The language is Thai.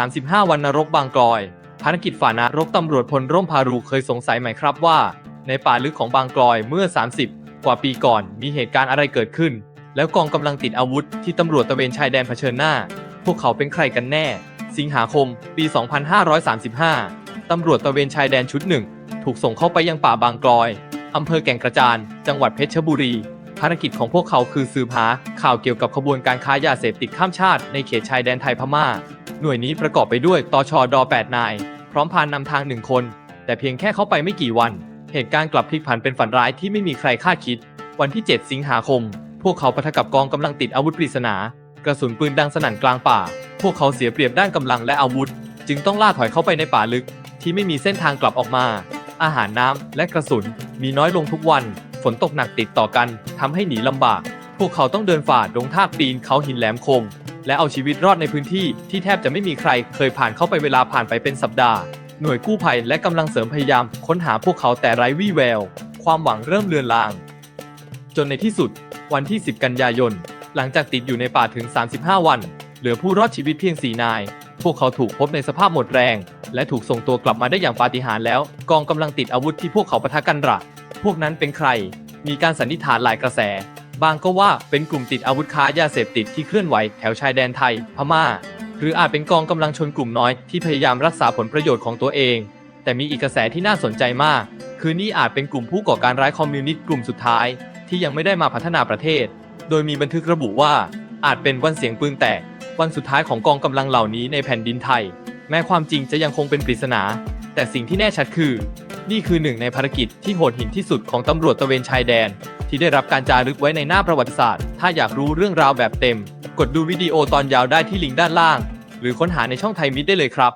35 วันนรกบางกลอย ภารกิจฝ่านรกตำรวจพลร่มพารูเคยสงสัยไหมครับว่า ในป่าลึกของบางกลอยเมื่อ 30 กว่าปีก่อนมีเหตุการณ์อะไรเกิดขึ้น แล้วกองกำลังติดอาวุธที่ตำรวจตะเวนชายแดนเผชิญหน้า พวกเขาเป็นใครกันแน่ สิงหาคม ปี 2535 ตำรวจตะเวนชายแดนชุดหนึ่ง ถูกส่งเข้าไปยังป่าบางกลอยอำเภอแก่งกระจาน จังหวัดเพชรบุรี ภารกิจของพวกเขาคือสืบหาข่าวเกี่ยวกับขบวนการค้ายาเสพติดข้ามชาติในเขตชายแดนไทยพม่า หน่วยนี้ประกอบไปด้วยตชด8นาย พร้อมพานนำทางหนึ่งคน แต่เพียงแค่เข้าไปไม่กี่วัน เหตุการณ์กลับพลิกผันเป็นฝันร้ายที่ไม่มีใครคาดคิด วันที่ 7 สิงหาคม พวกเขาปะทะกับกองกำลังติดอาวุธปริศนา กระสุนปืนดังสนั่นกลางป่า พวกเขาเสียเปรียบด้านกำลังและอาวุธ จึงต้องล่าถอยเข้าไปในป่าลึก ที่ไม่มีเส้นทางกลับออกมา อาหารน้ำและกระสุนมีน้อยลงทุกวัน ฝนตกหนักติดต่อกันทำให้หนีลำบาก พวกเขาต้องเดินฝ่าดงทากปีนเขาหินแหลมคม และเอาชีวิตรอดในพื้นที่ที่แทบจะไม่มีใครเคยผ่านเข้าไปเวลาผ่านไปเป็นสัปดาห์ หน่วยกู้ภัยและกำลังเสริมพยายามค้นหาพวกเขาแต่ไร้วี่แวว ความหวังเริ่มเลือนลาง จนในที่สุด วันที่ 10 กันยายน หลังจากติดอยู่ในป่าถึง 35 วัน เหลือผู้รอดชีวิตเพียง4นาย พวกเขาถูกพบในสภาพหมดแรง และถูกส่งตัวกลับมาได้อย่างปาฏิหาริย์แล้ว กองกำลังติดอาวุธที่พวกเขาปะทะกันระพวกนั้นเป็นใคร มีการสันนิษฐานหลายกระแส บางก็ว่าเป็นกลุ่มติดอาวุธค้ายาเสพติดที่เคลื่อนไหวแถวชายแดนไทย พม่า หรืออาจเป็นกองกำลังชนกลุ่มน้อยที่พยายามรักษาผลประโยชน์ของตัวเอง แต่มีอีกกระแสที่น่าสนใจมาก คือนี่อาจเป็นกลุ่มผู้ก่อการร้ายคอมมิวนิสต์กลุ่มสุดท้าย ที่ยังไม่ได้มาพัฒนาประเทศ โดยมีบันทึกระบุว่า อาจเป็นวันเสียงปืนแตกวันสุดท้ายของกองกำลังเหล่านี้ในแผ่นดินไทย แม้ความจริงจะยังคงเป็นปริศนา แต่สิ่งที่แน่ชัดคือ นี่คือหนึ่งในภารกิจที่โหดหินที่สุดของตำรวจตะเวนชายแดน ที่ได้รับการจารึกไว้ในหน้าประวัติศาสตร์ ถ้าอยากรู้เรื่องราวแบบเต็ม กดดูวิดีโอตอนยาวได้ที่ลิงก์ด้านล่าง หรือค้นหาในช่องไทยมิตรได้เลยครับ